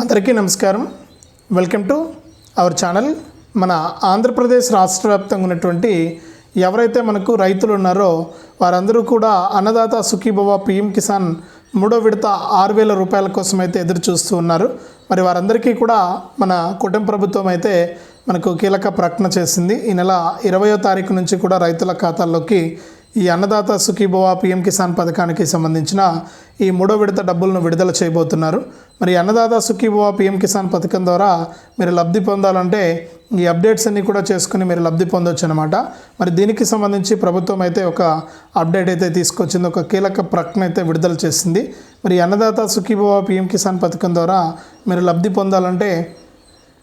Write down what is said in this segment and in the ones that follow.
అందరికీ నమస్కారం. Welcome to our channel మన ఆంధ్రప్రదేశ్ రాష్ట్ర వ్యాప్తంగా ఉన్నటువంటి ఎవరైతే మనకు రైతులు ఉన్నారో వారందరూ కూడా అన్నదాత సుఖీభవ పిఎం కిసాన్ మూడో విడత ఆరు వేల రూపాయల కోసం అయితే ఎదురు చూస్తూ ఉన్నారు. మరి వారందరికీ కూడా మన కుటుంబ ప్రభుత్వం అయితే మనకు కీలక ప్రకటన చేసింది. ఈ నెల ఇరవయో తారీఖు నుంచి కూడా రైతుల ఖాతాల్లోకి ఈ అన్నదాత సుఖీభవ పిఎం కిసాన్ పథకానికి సంబంధించిన ఈ మూడో విడత డబ్బులను విడుదల చేయబోతున్నారు. మరి అన్నదాత సుఖీభవ పిఎం కిసాన్ పథకం ద్వారా మీరు లబ్ధి పొందాలంటే ఈ అప్డేట్స్ అన్నీ కూడా చేసుకుని మీరు లబ్ధి పొందొచ్చు అనమాట మరి దీనికి సంబంధించి ప్రభుత్వం అయితే ఒక అప్డేట్ అయితే తీసుకొచ్చింది. ఒక కీలక ప్రకటన అయితే విడుదల చేసింది. మరి అన్నదాత సుఖీభవ పిఎం కిసాన్ పథకం ద్వారా మీరు లబ్ధి పొందాలంటే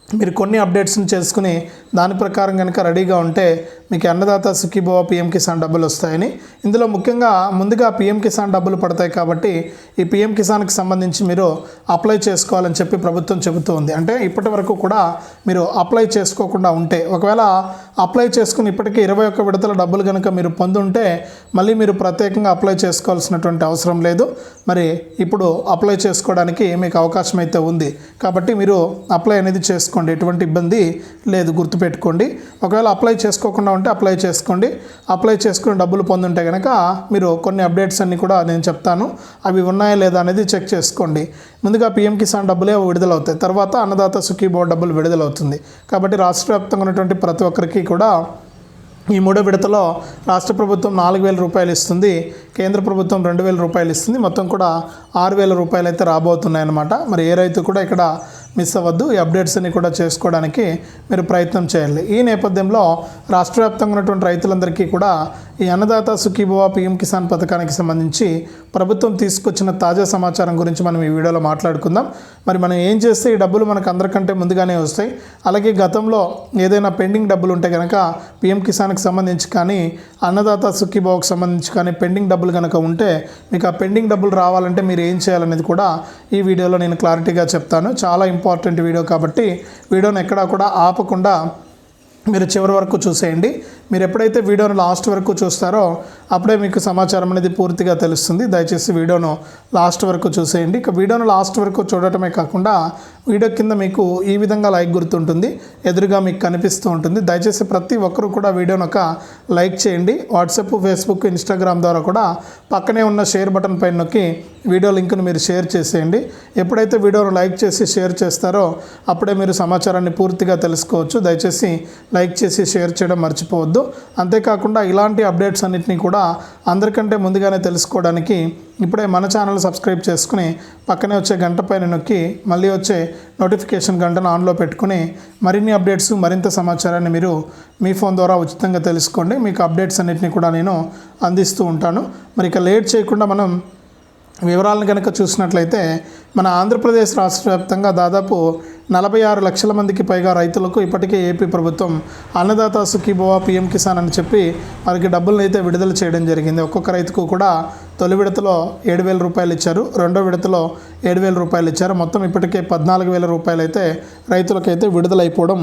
మీరు కొన్ని అప్డేట్స్ని చేసుకుని దాని ప్రకారం కనుక రెడీగా ఉంటే మీకు అన్నదాత సుఖీభవ పిఎం కిసాన్ డబ్బులు వస్తాయని. ఇందులో ముఖ్యంగా ముందుగా పిఎం కిసాన్ డబ్బులు పడతాయి కాబట్టి ఈ పిఎం కిసాన్కి సంబంధించి మీరు అప్లై చేసుకోవాలని చెప్పి ప్రభుత్వం చెబుతూ ఉంది. అంటే ఇప్పటి వరకు కూడా మీరు అప్లై చేసుకోకుండా ఉంటే ఒకవేళ అప్లై చేసుకుని ఇప్పటికీ ఇరవై ఒక్క విడతల డబ్బులు కనుక మీరు పొందుంటే మళ్ళీ మీరు ప్రత్యేకంగా అప్లై చేసుకోవాల్సినటువంటి అవసరం లేదు. మరి ఇప్పుడు అప్లై చేసుకోవడానికి మీకు అవకాశం అయితే ఉంది. కాబట్టి మీరు అప్లై అనేది చేసుకోండి. ఎటువంటి ఇబ్బంది లేదు. గుర్తుపెట్టుకోండి. ఒకవేళ అప్లై చేసుకోకుండా ఉంటే అప్లై చేసుకోండి. అప్లై చేసుకుని డబ్బులు పొందుంటే కనుక మీరు కొన్ని అప్డేట్స్ అన్నీ కూడా నేను చెప్తాను. అవి ఉన్నాయా లేదా అనేది చెక్ చేసుకోండి. ముందుగా పిఎం కిసాన్ డబ్బులే విడుదలవుతాయి. తర్వాత అన్నదాత సుఖీ బోర్డు డబ్బులు విడుదలవుతుంది. కాబట్టి రాష్ట్ర వ్యాప్తంగా ఉన్నటువంటి ప్రతి ఒక్కరికి కూడా ఈ మూడో విడతలో రాష్ట్ర ప్రభుత్వం నాలుగు వేల రూపాయలు ఇస్తుంది. కేంద్ర ప్రభుత్వం రెండు వేల రూపాయలు ఇస్తుంది. మొత్తం కూడా ఆరు వేల రూపాయలు అయితే రాబోతున్నాయన్నమాట. మరి ఏ రైతు కూడా ఇక్కడ మిస్ అవ్వద్దు. ఈ అప్డేట్స్ని కూడా చేసుకోవడానికి మీరు ప్రయత్నం చేయాలి ఈ నేపథ్యంలో రాష్ట్ర వ్యాప్తంగా ఉన్నటువంటి రైతులందరికీ కూడా ఈ అన్నదాత సుఖీభవ పిఎం కిసాన్ పథకానికి సంబంధించి ప్రభుత్వం తీసుకొచ్చిన తాజా సమాచారం గురించి మనం ఈ వీడియోలో మాట్లాడుకుందాం. మరి మనం ఏం చేస్తే ఈ డబ్బులు మనకు అందరికంటే ముందుగానే వస్తాయి? అలాగే గతంలో ఏదైనా పెండింగ్ డబ్బులు ఉంటే కనుక పీఎం కిసాన్కి సంబంధించి కానీ అన్నదాత సుఖీభావకు సంబంధించి కానీ పెండింగ్ డబ్బులు కనుక ఉంటే మీకు ఆ పెండింగ్ డబ్బులు రావాలంటే మీరు ఏం చేయాలనేది కూడా ఈ వీడియోలో నేను క్లారిటీగా చెప్తాను. చాలా ఇంపార్టెంట్ ఇంపార్టెంట్ వీడియో కాబట్టి వీడియోని ఎక్కడా కూడా ఆపకుండా మీరు చివరి వరకు చూసేయండి. మీరు ఎప్పుడైతే వీడియోను లాస్ట్ వరకు చూస్తారో అప్పుడే మీకు సమాచారం అనేది పూర్తిగా తెలుస్తుంది. దయచేసి వీడియోను లాస్ట్ వరకు చూసేయండి. ఇక వీడియోను లాస్ట్ వరకు చూడటమే కాకుండా వీడియో కింద మీకు ఈ విధంగా లైక్ గుర్తుంటుంది. ఎదురుగా మీకు కనిపిస్తూ ఉంటుంది. దయచేసి ప్రతి ఒక్కరు కూడా వీడియోను ఒక లైక్ చేయండి. వాట్సాప్ ఫేస్బుక్ ఇన్స్టాగ్రామ్ ద్వారా కూడా పక్కనే ఉన్న షేర్ బటన్ పైన నొక్కి వీడియో లింక్ను మీరు షేర్ చేసేయండి. ఎప్పుడైతే వీడియోను లైక్ చేసి షేర్ చేస్తారో అప్పుడే మీరు సమాచారాన్ని పూర్తిగా తెలుసుకోవచ్చు. దయచేసి లైక్ చేసి షేర్ చేయడం మర్చిపోవద్దు. అంతేకాకుండా ఇలాంటి అప్డేట్స్ అన్నింటినీ కూడా అందరికంటే ముందుగానే తెలుసుకోవడానికి ఇప్పుడే మన ఛానల్ సబ్స్క్రైబ్ చేసుకుని పక్కనే వచ్చే గంట పైన నొక్కి మళ్ళీ వచ్చే నోటిఫికేషన్ గంటను ఆన్లో పెట్టుకుని మరిన్ని అప్డేట్స్ మరింత సమాచారాన్ని మీరు మీ ఫోన్ ద్వారా ఉచితంగా తెలుసుకోండి. మీకు అప్డేట్స్ అన్నింటినీ కూడా నేను అందిస్తూ ఉంటాను. మరి ఇక లేట్ చేయకుండా మనం వివరాలను కనుక చూసినట్లయితే మన ఆంధ్రప్రదేశ్ రాష్ట్ర వ్యాప్తంగా దాదాపు నలభై ఆరు లక్షల మందికి పైగా రైతులకు ఇప్పటికే ఏపీ ప్రభుత్వం అన్నదాత సుఖీభవ పిఎం కిసాన్ అని చెప్పి వారికి డబ్బులను అయితే విడుదల చేయడం జరిగింది. ఒక్కొక్క రైతుకు కూడా తొలి విడతలో ఏడు వేల రూపాయలు ఇచ్చారు. రెండో విడతలో ఏడు వేల రూపాయలు ఇచ్చారు. మొత్తం ఇప్పటికే పద్నాలుగు వేల రూపాయలు అయితే రైతులకైతే విడుదలైపోవడం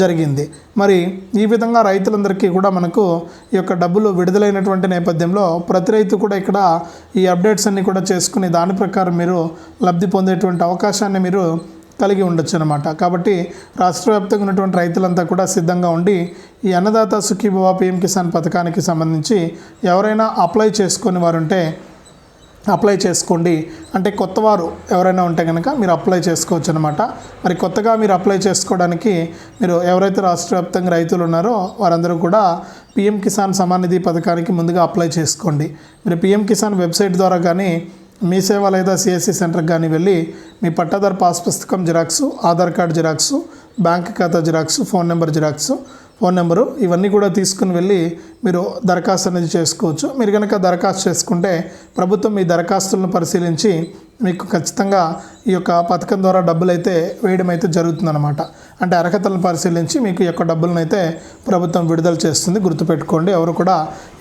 జరిగింది. మరి ఈ విధంగా రైతులందరికీ కూడా మనకు ఈ యొక్క డబ్బులు విడుదలైనటువంటి నేపథ్యంలో ప్రతి రైతు కూడా ఇక్కడ ఈ అప్డేట్స్ అన్నీ కూడా చేసుకుని దాని ప్రకారం మీరు లబ్ధి పొందేటువంటి అవకాశాన్ని మీరు కలిగి ఉండొచ్చు అనమాట కాబట్టి రాష్ట్ర వ్యాప్తంగా ఉన్నటువంటి రైతులంతా కూడా సిద్ధంగా ఉండి ఈ అన్నదాత సుఖీభవ పిఎం కిసాన్ పథకానికి సంబంధించి ఎవరైనా అప్లై చేసుకుని వారు ఉంటే అప్లై చేసుకోండి. అంటే కొత్త వారు ఎవరైనా ఉంటే కనుక మీరు అప్లై చేసుకోవచ్చు అనమాట మరి కొత్తగా మీరు అప్లై చేసుకోవడానికి మీరు ఎవరైతే రాష్ట్ర వ్యాప్తంగా రైతులు ఉన్నారో వారందరూ కూడా పిఎం కిసాన్ సమాన్ నిధి పథకానికి ముందుగా అప్లై చేసుకోండి. మీరు పిఎం కిసాన్ వెబ్సైట్ ద్వారా కానీ మీ సేవ లేదా సిఎస్సి సెంటర్కి కానీ వెళ్ళి మీ పట్టాదారు పాస్ పుస్తకం xerox Aadhaar card xerox bank ఖాతా xerox phone number xerox phone number ఇవన్నీ కూడా తీసుకుని వెళ్ళి మీరు దరఖాస్తు అనేది చేసుకోవచ్చు. మీరు కనుక దరఖాస్తు చేసుకుంటే ప్రభుత్వం మీ దరఖాస్తులను పరిశీలించి మీకు ఖచ్చితంగా ఈ యొక్క పథకం ద్వారా డబ్బులు అయితే వేయడం అయితే జరుగుతుందన్నమాట. అంటే అర్హతలను పరిశీలించి మీకు యొక్క డబ్బులను అయితే ప్రభుత్వం విడుదల చేస్తుంది. గుర్తుపెట్టుకోండి ఎవరు కూడా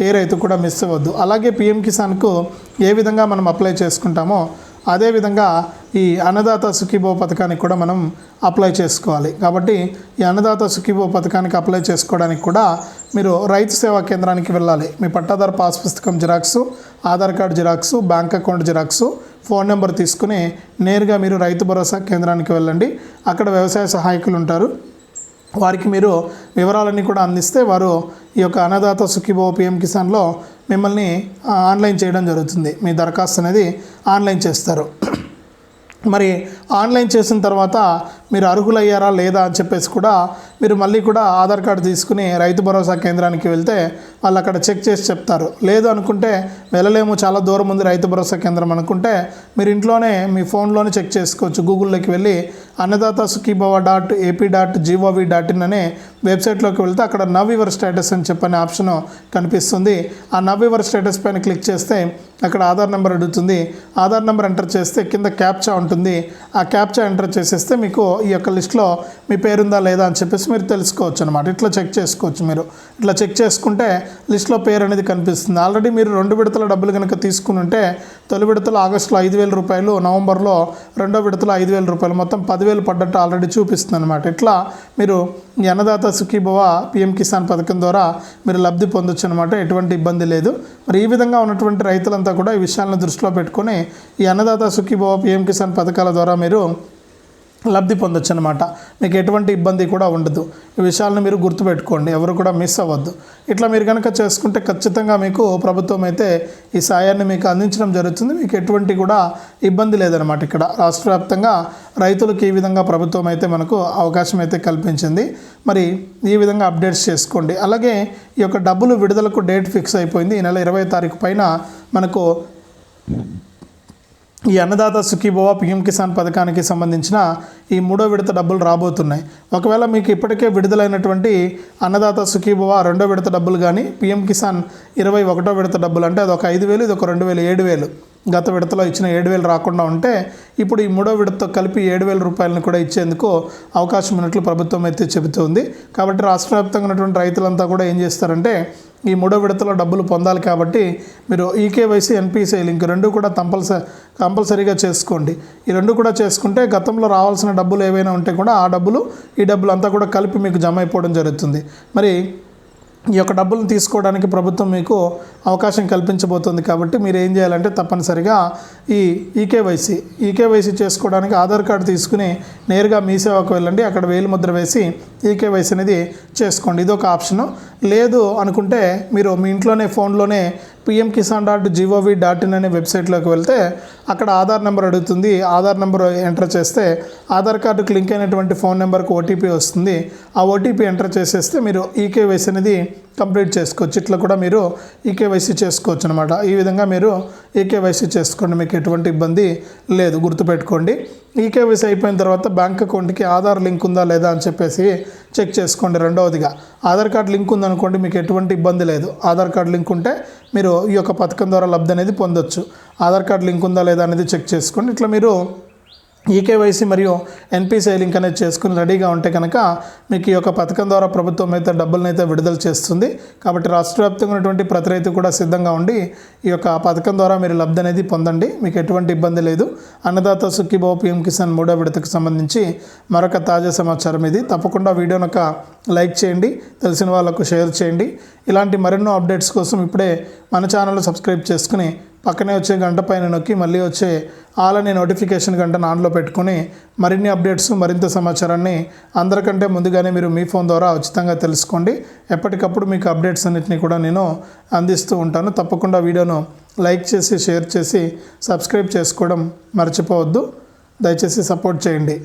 ఏ రైతు కూడా మిస్ అవ్వద్దు. అలాగే పిఎం కిసాన్కు ఏ విధంగా మనం అప్లై చేసుకుంటామో అదేవిధంగా ఈ అన్నదాత సుఖీభో పథకానికి కూడా మనం అప్లై చేసుకోవాలి. కాబట్టి ఈ అన్నదాత సుఖీభో పథకానికి అప్లై చేసుకోవడానికి కూడా మీరు రైతు సేవా కేంద్రానికి వెళ్ళాలి. మీ పట్టాదారు పాస్ పుస్తకం xerox Aadhaar card xerox bank account xerox phone number తీసుకుని నేరుగా మీరు రైతు భరోసా కేంద్రానికి వెళ్ళండి. అక్కడ వ్యవసాయ సహాయకులు ఉంటారు. వారికి మీరు వివరాలన్నీ కూడా అందిస్తే వారు ఈ యొక్క అన్నదాత సుఖీభో పిఎం కిసాన్లో మిమ్మల్ని ఆన్లైన్ చేయడం జరుగుతుంది. మీ దరఖాస్తు అనేది ఆన్లైన్ చేస్తారు. మరి ఆన్లైన్ చేసిన తర్వాత మీరు అర్హులయ్యారా లేదా అని చెప్పేసి కూడా మీరు మళ్ళీ కూడా ఆధార్ కార్డు తీసుకుని రైతు భరోసా కేంద్రానికి వెళ్తే వాళ్ళు అక్కడ చెక్ చేసి చెప్తారు. లేదు అనుకుంటే వెళ్ళలేము చాలా దూరం ఉంది రైతు భరోసా కేంద్రం అనుకుంటే మీరు ఇంట్లోనే మీ ఫోన్లోనే చెక్ చేసుకోవచ్చు. గూగుల్లోకి వెళ్ళి Annadata Sukhibhava dot AP dot GOV dot in అనే వెబ్సైట్లోకి వెళ్తే అక్కడ నవ్ యువర్ స్టేటస్ అని చెప్పనే ఆప్షన్ కనిపిస్తుంది. ఆ నవ్ యువర్ స్టేటస్ పైన క్లిక్ చేస్తే అక్కడ ఆధార్ నెంబర్ అడుగుతుంది. ఆధార్ నెంబర్ ఎంటర్ చేస్తే కింద క్యాప్చా ఉంటుంది. ఆ క్యాప్చా ఎంటర్ చేసేస్తే మీకు ఈ యొక్క లిస్ట్లో మీ పేరుందా లేదా అని చెప్పేసి మీరు తెలుసుకోవచ్చు అనమాట ఇట్లా చెక్ చేసుకోవచ్చు మీరు. ఇట్లా చెక్ చేసుకుంటే లిస్ట్లో పేరు అనేది కనిపిస్తుంది. ఆల్రెడీ మీరు రెండు విడతల డబ్బులు కనుక తీసుకుని ఉంటే తొలి విడతలో ఆగస్టులో ఐదు వేల రూపాయలు నవంబర్లో రెండో విడతలో ఐదు వేల రూపాయలు మొత్తం పదివేలు పడ్డట్టు ఆల్రెడీ చూపిస్తుంది అనమాట ఇట్లా మీరు అన్నదాత సుఖీభవ పిఎం కిసాన్ పథకం ద్వారా మీరు లబ్ధి పొందొచ్చు అనమాట ఎటువంటి ఇబ్బంది లేదు. మరి ఈ విధంగా ఉన్నటువంటి రైతులంతా కూడా ఈ విషయాలను దృష్టిలో పెట్టుకొని ఈ అన్నదాత సుఖీభవ పిఎం కిసాన్ పథకాల ద్వారా మీరు లబ్ధి పొందొచ్చు అనమాట మీకు ఎటువంటి ఇబ్బంది కూడా ఉండదు. ఈ విషయాలను మీరు గుర్తుపెట్టుకోండి. ఎవరు కూడా మిస్ అవ్వద్దు. ఇట్లా మీరు కనుక చేసుకుంటే ఖచ్చితంగా మీకు ప్రభుత్వం అయితే ఈ సాయాన్ని మీకు అందించడం జరుగుతుంది. మీకు ఎటువంటి కూడా ఇబ్బంది లేదనమాట ఇక్కడ. రాష్ట్ర వ్యాప్తంగా రైతులకు ఈ విధంగా ప్రభుత్వం అయితే మనకు అవకాశం అయితే కల్పించింది. మరి ఈ విధంగా అప్డేట్స్ చేసుకోండి. అలాగే ఈ యొక్క డబ్బులు విడుదలకు డేట్ ఫిక్స్ అయిపోయింది. ఈ నెల ఇరవై తారీఖు పైన మనకు ఈ అన్నదాత సుఖీభవ పిఎం కిసాన్ పథకానికి సంబంధించిన ఈ మూడో విడత డబ్బులు రాబోతున్నాయి. ఒకవేళ మీకు ఇప్పటికే విడుదలైనటువంటి అన్నదాత సుఖీభవ రెండో విడత డబ్బులు కానీ పిఎం కిసాన్ ఇరవై ఒకటో విడత డబ్బులు అంటే అది ఒక ఐదు వేలు ఇది ఒక రెండు వేలు ఏడు వేలు. గత విడతలో ఇచ్చిన ఏడు వేలు రాకుండా ఉంటే ఇప్పుడు ఈ మూడో విడతతో కలిపి ఏడు వేల రూపాయలను కూడా ఇచ్చేందుకు అవకాశం ఉన్నట్లు ప్రభుత్వం అయితే చెబుతోంది. కాబట్టి రాష్ట్ర వ్యాప్తంగా ఉన్నటువంటి రైతులంతా కూడా ఏం చేస్తారంటే ఈ మూడో విడతలో డబ్బులు పొందాలి కాబట్టి మీరు ఈకేవైసీ ఎన్పిసిఐ లింక్ రెండు కూడా కంపల్సరీ కంపల్సరీగా చేసుకోండి. ఈ రెండు కూడా చేసుకుంటే గతంలో రావాల్సిన డబ్బులు ఏవైనా ఉంటే కూడా ఆ డబ్బులు ఈ డబ్బులు అంతా కూడా కలిపి మీకు జమ అయిపోవడం జరుగుతుంది. మరి ఈ యొక్క డబ్బులను తీసుకోవడానికి ప్రభుత్వం మీకు అవకాశం కల్పించబోతుంది కాబట్టి మీరు ఏం చేయాలంటే తప్పనిసరిగా ఈ ఈకేవైసీ ఈకేవైసీ చేసుకోవడానికి ఆధార్ కార్డు తీసుకుని నేరుగా మీ సేవకు వెళ్ళండి. అక్కడ వేలు ముద్ర వేసి ఈకేవైసీ అనేది చేసుకోండి. ఇది ఒక ఆప్షను. లేదు అనుకుంటే మీరు మీ ఇంట్లోనే ఫోన్లోనే PM Kisan dot GOV dot in అనే వెబ్సైట్లోకి వెళ్తే అక్కడ ఆధార్ నెంబర్ అడుగుతుంది. ఆధార్ నెంబర్ ఎంటర్ చేస్తే ఆధార్ కార్డుకు లింక్ అయినటువంటి ఫోన్ నెంబర్కి ఓటీపీ వస్తుంది. ఆ ఓటీపీ ఎంటర్ చేసేస్తే మీరు ఈకేవైసీ అనేది కంప్లీట్ చేసుకోవచ్చు. ఇట్లా కూడా మీరు ఈకేవైసీ చేసుకోవచ్చు అనమాట ఈ విధంగా మీరు ఈకేవైసీ చేసుకోండి. మీకు ఎటువంటి ఇబ్బంది లేదు. గుర్తుపెట్టుకోండి. ఈకేవైసీ అయిపోయిన తర్వాత బ్యాంక్ అకౌంట్కి ఆధార్ లింక్ ఉందా లేదా అని చెప్పేసి చెక్ చేసుకోండి రెండవదిగా. ఆధార్ కార్డు లింక్ ఉందనుకోండి మీకు ఎటువంటి ఇబ్బంది లేదు. ఆధార్ కార్డు లింక్ ఉంటే మీరు ఈ యొక్క పథకం ద్వారా లబ్ధి అనేది పొందొచ్చు. ఆధార్ కార్డు లింక్ ఉందా లేదా అనేది చెక్ చేసుకోండి. ఇట్లా మీరు ఈకేవైసీ మరియు ఎన్పిసిఐ లింక్ అనేది చేసుకుని రెడీగా ఉంటే కనుక మీకు ఈ యొక్క పథకం ద్వారా ప్రభుత్వం అయితే డబ్బులను అయితే విడుదల చేస్తుంది. కాబట్టి రాష్ట్ర వ్యాప్తంగా ఉన్నటువంటి ప్రతి రైతు కూడా సిద్ధంగా ఉండి ఈ యొక్క పథకం ద్వారా మీరు లబ్ధి అనేది పొందండి. మీకు ఎటువంటి ఇబ్బంది లేదు. అన్నదాత సుఖీబాబు పిఎం కిసాన్ మూడో విడతకు సంబంధించి మరొక తాజా సమాచారం ఇది. తప్పకుండా వీడియోనొక లైక్ చేయండి తెలిసిన వాళ్ళకు షేర్ చేయండి. ఇలాంటి మరెన్నో అప్డేట్స్ కోసం ఇప్పుడే మన ఛానల్ సబ్స్క్రైబ్ చేసుకుని పక్కనే వచ్చే గంట పైన నొక్కి మళ్ళీ వచ్చే ఆల్ అనే నోటిఫికేషన్ గంట ఆన్లో పెట్టుకుని మరిన్ని అప్డేట్స్ మరింత సమాచారాన్ని అందరికంటే ముందుగానే మీరు మీ ఫోన్ ద్వారా ఉచితంగా తెలుసుకోండి. ఎప్పటికప్పుడు మీకు అప్డేట్స్ అన్నిటిని కూడా నేను అందిస్తూ ఉంటాను. తప్పకుండా వీడియోను లైక్ చేసి షేర్ చేసి సబ్స్క్రైబ్ చేసుకోవడం మర్చిపోవద్దు. దయచేసి సపోర్ట్ చేయండి.